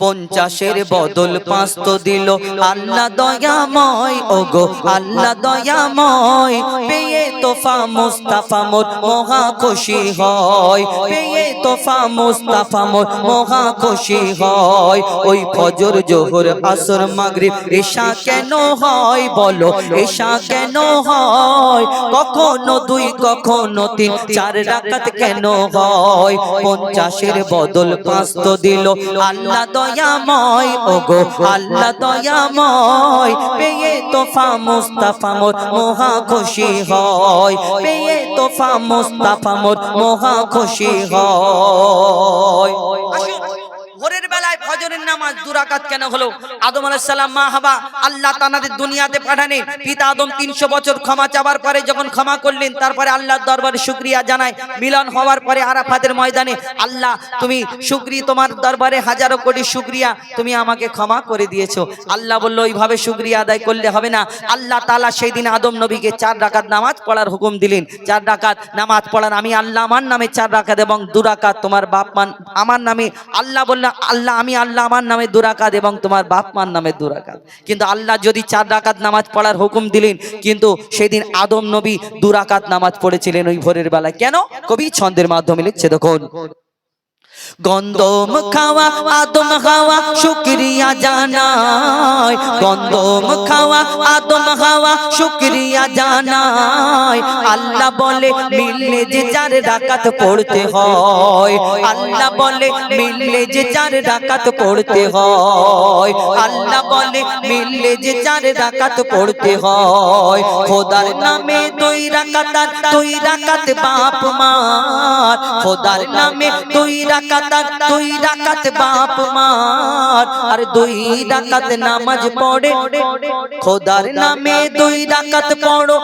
পঞ্চাশের বদল পাঁচ তো দিল। আল্লাহ দয়াময় ওগো আল্লাহ দয়াময়। পেয়ে তোফা মুস্তাফা মোর মহা খুশি হয়। পেয়ে তোফা মুস্তাফা মোর মহা খুশি হয়। ওই ফজর জোহর আসর মাগরিব এশা কেন হয়? বলো এশা কেন হয়? কখনো দুই, কখনো তিন। চার রাকাত কেন হয়? পঞ্চাশের বদল পাঁচ তো দিল। আল্লাহ দয়াময়, ওগো, আল্লাহ দয়াময়। পেয়ে তোফা মুস্তাফা মহা খুশি হয়। পেয়ে তোফা মুস্তাফা মহা খুশি হয়। ভোরের বেলায় ফজরের নামাজ দুরাকাত কেন হলো? আদম আলাইহিস সালাম, মা হাবা, আল্লাহ তানাদের দুনিয়াতে পাঠালেন পিতা আদম 300 বছর ক্ষমা চাবার পরে যখন ক্ষমা করলেন, তারপরে আল্লাহর দরবারে শুকরিয়া জানায়। মিলন হওয়ার পরে আরাফাতের ময়দানে, আল্লাহ, তুমি শুকরিয়া তোমার দরবারে হাজারো কোটি শুকরিয়া তুমি আমাকে ক্ষমা করে দিয়েছ। আল্লাহ বলল, ওইভাবে শুকরিয়া আদায় করলে হবে না। আল্লাহ তাআলা সেই দিন আদম নবীকে চার রাকাত নামাজ পড়ার হুকুম দিলেন। চার রাকাত নামাজ পড়ার আমি আল্লাহ আমার নামে চার রাকাত এবং দুরাকাত তোমার বাপ মান আমার নামে আল্লাহ বলল আল্লাহ, আমি আল্লাহ আমার নামে দুরাকাত এবং তোমার বাপ মার নামে দুরাকাত। কিন্তু আল্লাহ যদি চার রাকাত নামাজ পড়ার হুকুম দিলেন, কিন্তু সেদিন আদম নবী দুরাকাত নামাজ পড়েছিলেন ওই ভোরের বেলায়। কেন? কবি ছন্দের মাধ্যমে লিখছে, দেখুন। গন্ধম খাওয়া, আদম খাওয়া, শুক্রিয়া জানাই। গন্ধম খাওয়া, আদম খাওয়া, শুক্রিয়া জানাই। আল্লাহ বলে, মিললে যে চার ডাকাত পড়তে হয়। আল্লাহ বলে, মিললে যে চার রাকাত পড়তে হয়। আল্লাহ বলে, মিললে যে চার ডাকাত পড়তে হয়। খোদার নামে দুই রাকাত দুই রাকাত বাপ মার। খোদার নামে দুই রাকাত আর দুই রাকাত বাপ মার। আর দুই রাকাত নামাজ পড়ে। খোদার নামে দুই রাকাত পড়ো।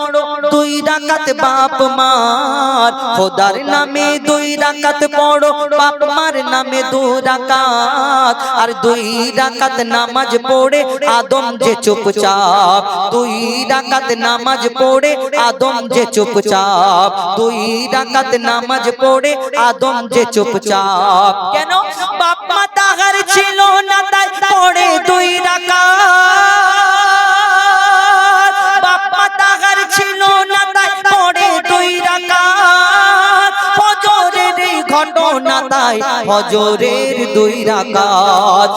দুই রাকাত বাপ মার। খোদার নামে দুই রাকাত পড়ো। বাপ মার নামে দু রাকাত আর দুই রাকাত নামাজ পড়ে। আদম যে চুপচাপ। দুই রাকাত নামাজ পড়ে। আদম যে চুপচাপ। দুই রাকাত নামাজ পড়ে। আদম যে চুপচাপ। কেন? বাপ মা তাহার ছিল না, তাই পড়ে দুই রাকাত। বাপ দুই রাকাত। ঘটনা তাই দুই রাকাত।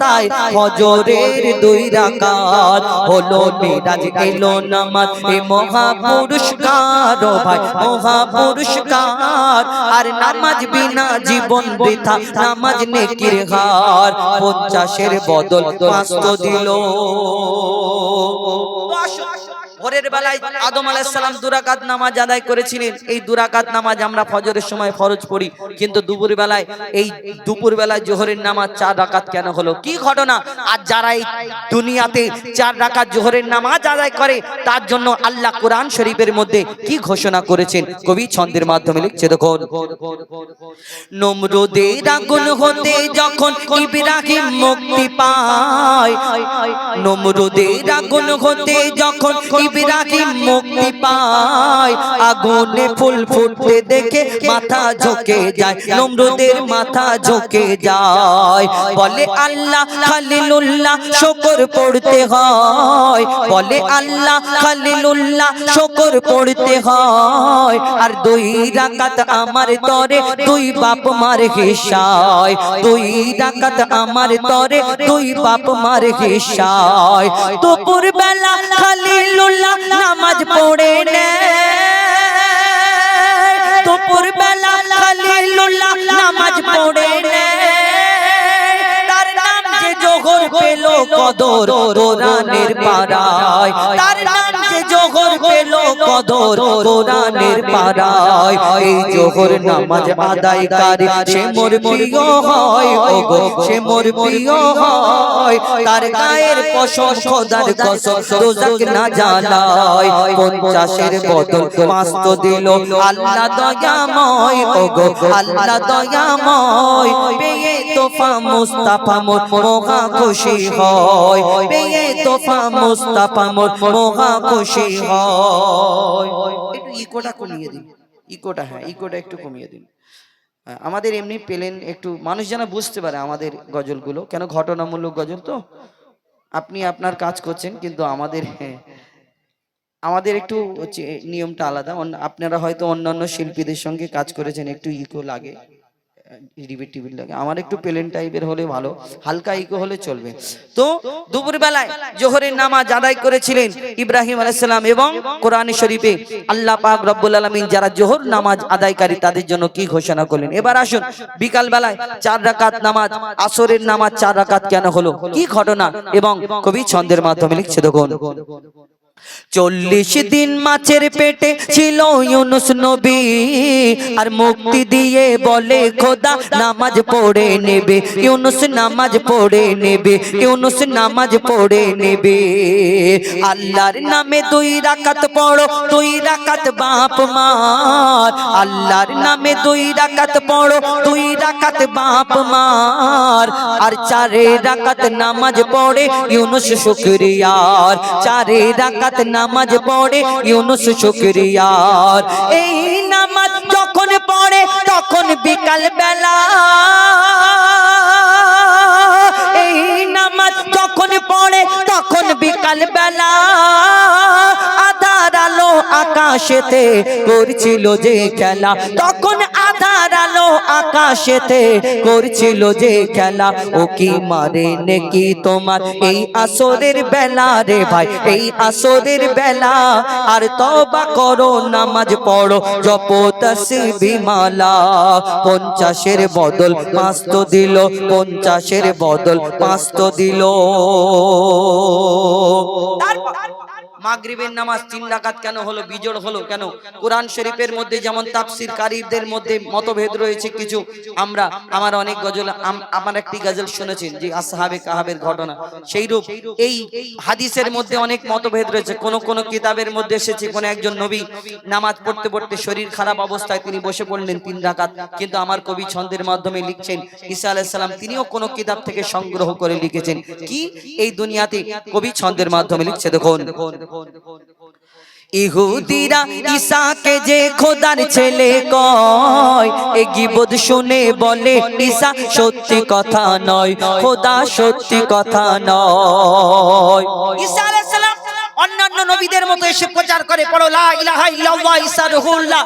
তাই হজরের দুই রাকাত হলো মিরাজ, এলো নামাজ, এ মহা ভাই মহা আর নামাজ বিনা জীবন বৃথা, নামাজ নেকির হার, পঞ্চাশের বদল পাঁচশো দিল। ভোরের বেলায় আদম আলাইহিস সালাম দুরাকাত নামাজ আদায় করেছিলেন। এই দুরাকাত নামাজ আমরা ফজরের সময় ফরজ পড়ি। কিন্তু দুপুর বেলায় এই দুপুর বেলায় জোহরের নামাজ চার রাকাত কেন হলো? কি ঘটনা? আর যারা এই দুনিয়াতে চার রাকাত জোহরের নামাজ আদায় করে, তার জন্য আল্লাহ কোরআন শরীফের মধ্যে কি ঘোষণা করেছেন? কবি ছন্দের মাধ্যমে লিখছে, দেখুন। নমরুদের আগুন হতে যখন ইব্রাহিম মুক্তি পায়, নমরুদের আগুন হতে যখন ইব্রাহিম মুক্তি পায়। আগুনে ফুল ফুটতে দেখে মাথা ঝুঁকে যায় মাথা ঝুঁকে যায়। বলে আল্লাহ খালিলুল্লাহ, শুকর পড়তে হয়। বলে আল্লাহ খালিলুল্লাহ, শুকর পড়তে হয়। আর দুই রাকাত আমার তরে, দুই বাপ মার হিসায়। দুই রাকাত আমার তরে, দুই বাপ মার হিসায়। দুপুর বেলা খালিলুল্লাহ নামাজ পড়ে দুপুর বেলা খালিলুল্লাহ নামাজ পড়ে তার নাম যে জোহর পেল কদর, কোরআনের পাড়ায়। তার নাম কদর কোরআনের পাড়ায়। এই জোহর নামাজ সে হয়, ওগো, সে হয়। তার গায়ের খোদার কসম দোজক না জ্বালায় পঞ্চাশের বদল পাঁচত দিল, আল্লাহ দয়াময়, ওগো, আল্লাহ দয়াময়। পেয়ে তোফা মুস্তাফা মোর খুশি হয়। তোফা মুস্তাফা মোর খুশি হয়। একটু ইকোটা কমিয়ে দিন। ইকোটা হ্যাঁ ইকোটা একটু কমিয়ে দিন। আমাদের এমনি পেলেন একটু, মানুষ যেন বুঝতে পারে আমাদের গজলগুলো। কেন ঘটনামূলক গজল তো? আপনি আপনার কাজ করছেন, কিন্তু আমাদের আমাদের একটু নিয়মটা আলাদা। আপনারা হয়তো অন্যান্য শিল্পীদের সঙ্গে কাজ করেছেন, একটু ইকো লাগে। রিবিট টিবিট লাগে। আমার একটু প্লেন টাইপের হলে ভালো হালকা ইকো হলে চলবে। তো দুপুর বেলায় জোহরের নামাজ আদায় করেছিলেন ইব্রাহিম আলাইসালাম এবং কোরআন শরীফে। আল্লাহ পাক রব্বুল আলামিন যারা জোহর নামাজ আদায়কারী তাদের জন্য কি ঘোষণা করলেন? এবার আসুন বিকাল বেলায় চার রাকাত নামাজ আসরের নামাজ চার রাকাত কেন হলো? কি ঘটনা? এবং কবি ছন্দের মাধ্যমে লিখছে দেখুন। চল্লিশ দিন মাছের পেটে ছিল ইউনুস নবী। আর মুক্তি দিয়ে বলে খোদা নামাজ পড়ে নেবে। ইউনুস নামাজ পড়ে নেবে। ইউনুস নামাজ পড়ে নেবে। আল্লাহর নামে দুই রাকাত পড়ো দুই রাকাত বাপ মার। আল্লাহর নামে দুই রাকাত পড়ো দুই রাকাত বাপ মার। আর চারে রাকাত নামাজ পড়ে ইউনুস শুকরিয়ার। চারে রাকাত নামাজ পড়ে ইউনুস শুকরিয়ার এই নামাজ যখন পড়ে, তখন বিকাল বেলা। এই নামাজ যখন পড়ে, তখন বিকাল বেলা। আধার আলো আকাশেতে করছিল যে খেলা। তখন আধার আলো আকাশেতে, করছিল যে খেলা। ও কি মারে নাকি তোমার? এই আসরের বেলা রে ভাই, এই আসরের বেলা। আর তবা করো, নামাজ পড়ো জপ তসবি মালা পঞ্চাশের বদল পাঁচ তো দিল, পঞ্চাশের বদল পাঁচ তো দিল মাগরিবের নামাজ তিন রাকাত কেন হলো, বিজোড় হলো কেন? কোরআন শরীফের মধ্যে যেমন তাফসির কারীদের মধ্যে মতভেদ রয়েছে কিছু। আমরা, আমার অনেক গজল আমার একটি গজল শুনেছেন যে আসহাবে কাহাবের ঘটনা। সেই রূপ এই হাদিসের মধ্যে অনেক মতভেদ রয়েছে। কোন কোন কিতাবের মধ্যে এসেছে কোন একজন নবী নামাজ পড়তে পড়তে শরীর খারাপ অবস্থায় তিনি বসে পড়লেন তিন রাকাত। কিন্তু আমার কবি ছন্দের মাধ্যমে লিখছেন, ঈসা আলাইহিস সালাম তিনিও কোন কিতাব থেকে সংগ্রহ করে লিখেছেন। কি? এই দুনিয়াতে কবি ছন্দের মাধ্যমে লিখছে, দেখুন। ইহুদিরা ঈসাকে যে খোদার ছেলে কয় এ গিবদ শুনে বলে ঈসা সত্যি কথা নয় খোদা সত্যি কথা নয়। ঈসা নবীদের মতো এসে প্রচার করে, পড়ো, লা ইলাহা ইল্লাল্লাহ ঈসা রুহুল্লাহ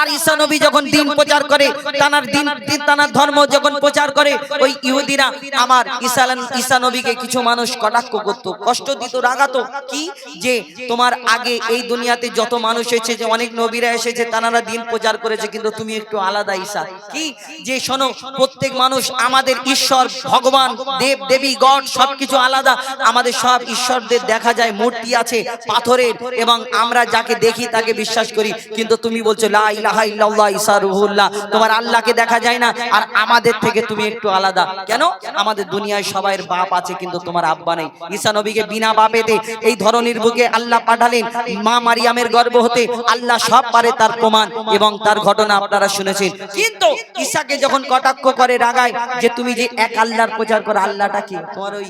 আর ঈসা নবী যখন দিন প্রচার করে, তানার দিন তানার ধর্ম যখন প্রচার করে, ওই ইহুদিরা আমার ঈসা ঈসা নবীকে কিছু মানুষ কটাক্ষ করত, কষ্ট দিত, রাগাতো। কি? যে তোমার আগে এই দুনিয়াতে যত মানুষ এসেছে, যে অনেক নবীরা এসেছে, তানারা দিন প্রচার করেছে, কিন্তু তুমি একটু আলাদা ঈসা। কি? যে শোনো, প্রত্যেক মানুষ আমাদের ঈশ্বর, ভগবান, দেব, দেবী, গড, সবকিছু আলাদা। আমাদের সব ঈশ্বরদের দেখা যায়, মূর্তি আছে পাথরের এবং আমরা যাকে দেখি তাকে বিশ্বাস করি। কিন্তু তুমি বলছো, লা ইলাহা রুহুল্লাহ তোমার আল্লাহকে দেখা যায় না, আর আমাদের থেকে তুমি একটু আলাদা। কেন? আমাদের দুনিয়ায় সবাইয়ের বাপ আছে, কিন্তু তোমার আব্বা নেই। ঈসা নবীকে বিনা বাপেতে এই ধরনের বুকে আল্লাহ পাঠালেন। মা মারিয়ামের গর্ভ হতে আল্লাহ সব পারে তার প্রমাণ এবং তার ঘটনা আপনারা শুনেছেন। কিন্তু ঈসাকে যখন কটাক্ষ করে রাগায় যে, তুমি যে এক আল্লাহর প্রচার করো, আল্লাহটা কি? তোমার ওই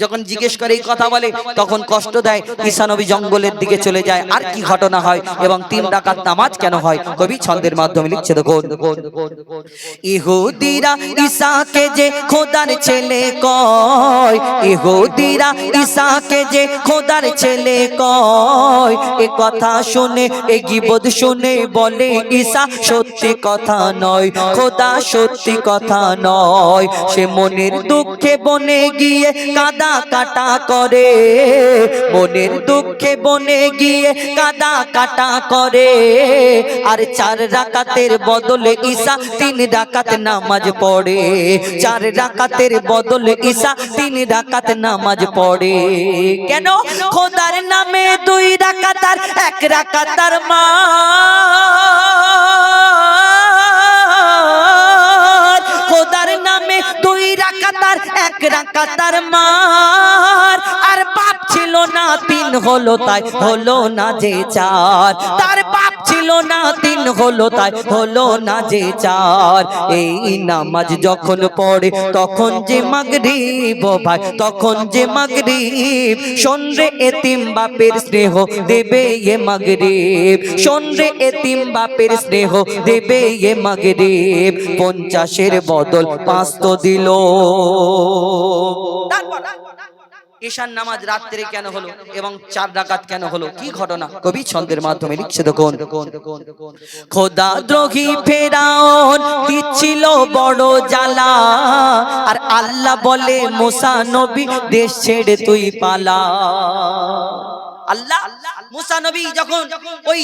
যখন জিজ্ঞেস করে এই কথা বলে তখন কষ্ট দেয় ঈসা নবী জঙ্গলের দিকে চলে যায়। আর কি ঘটনা হয়? এবং তিন ডাকাত নামাজ কেন হয়? কবি ছন্দের মাধ্যমে লিখছে দেখুন। ইহুদিরা ঈসাকে যে খোদার ছেলে কয় ইহুদিরা ঈসাকে যে খোদার ছেলে কয়। এ কথা শুনে এ গিবদ শুনে বলে ঈসা সত্যি কথা নয় খোদা সত্যি কথা নয়। সে মনের দুঃখে বনে গিয়ে কাদা কাটা করে, মনের দুঃখে বনে গিয়ে কাদা কাটা করে। আর চার রাকাতের বদলে ঈসা তিন রাকাত নামাজ পড়ে। চার রাকাতের বদলে ঈসা তিন রাকাত নামাজ পড়ে। কেন? খোদার নামে দুই রাকাতার এক রাকাতার মা। এক রাকাতার মার। আর বাপ ছিল না, তিন হলো তাই হলো না যে চার। তার বাপ ছিল না হলো তাই হলো না যে চার। এই নামাজ যখন পড়ে, তখন যে মাগরিব ভাই, তখন যে মাগরিব। শোনরে এতিম বাপের স্নেহ দেবে এ মাগরিব। শোনরে এতিম বাপের স্নেহ দেবে এ মাগরিব। পঞ্চাশের বদল পাঁচ তো দিল। ঈশান নামাজ রাত্রে কেন হলো এবং চার ডাকাত কেন হলো? কি ঘটনা? কবি ছন্দের মাধ্যমে লিখছে, দেখুন। খোদা দ্রোহী ফেরাও দিচ্ছিল বড় জ্বালা। আর আল্লাহ বলে, মোসা নবী, দেশ ছেড়ে তুই পালা। আল্লাহ, মুসা নবী যখন ওই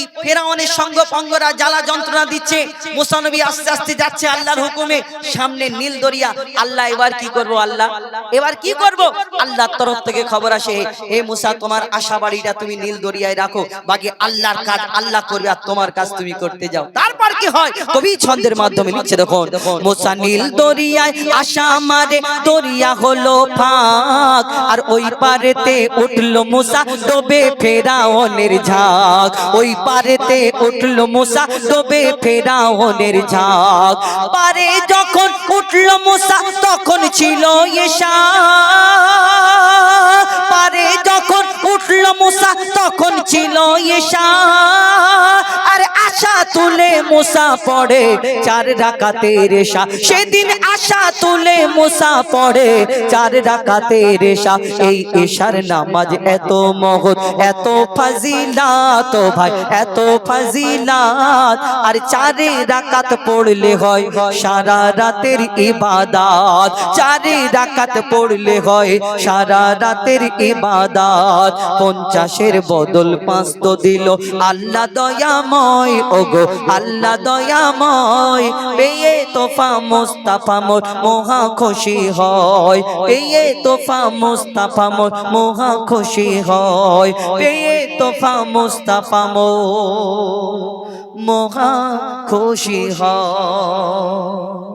সঙ্গ পঙ্গরা জ্বালা যন্ত্রণা দিচ্ছে, মুসা নবী আস্তে আস্তে যাচ্ছে আল্লাহর হুকুমে, সামনে নীল দরিয়া, আল্লাহ এবার কি করব আল্লাহ? এবার কি করব? আল্লাহর তরফ থেকে খবর আসে, হে মুসা, তোমার আশা বাড়িটা তুমি নীল দরিয়ায় রাখো, বাকি আল্লাহর কাজ আল্লাহ করবে আর তোমার কাজ তুমি করতে যাও। তারপর কি হয়? কবি ছন্দের মাধ্যমে লিখছে, দেখুন, মুসা নীল দরিয়ায় আশা দরিয়া হলো ফাঁক, আর ওই পারেতে উঠল মুসা ডোবে ফেরাওনের ঝাঁক। ওই পারেতে উঠল মুসা ডোবে ফেরাওনের ঝাঁক। পারে যখন উঠল মুসা, তখন ছিল এসা পারে যখন উঠল মুসা, তখন ছিল এসা আর আশা তুলে মুসা পড়ে চার রাকাতে রেশা সেদিন আশা তুলে মুসা পড়ে চার রাকাতে রেশা এই এশার নামাজ এত মহৎ এত ফাজিলাত ভাই, এত ফাজিলাত। আর চারে রাকাত পড়লে হয় সারা রাতের ইবাদাত। চারে রাকাত পড়লে হয় সারা রাতের ইবাদাত। পঞ্চাশের বদল পাঁচ তো দিল। আল্লাহ দয়াময়, ওগো আল্লাহ দয়াময়। পেয়ে তোফা মুস্তাফা মোর মহা খুশি হয়। পেয়ে তোফা মুস্তাফা মোর মহা খুশি হয়। পেয়ে তোফা মুস্তাফা মো মহা খুশি হয়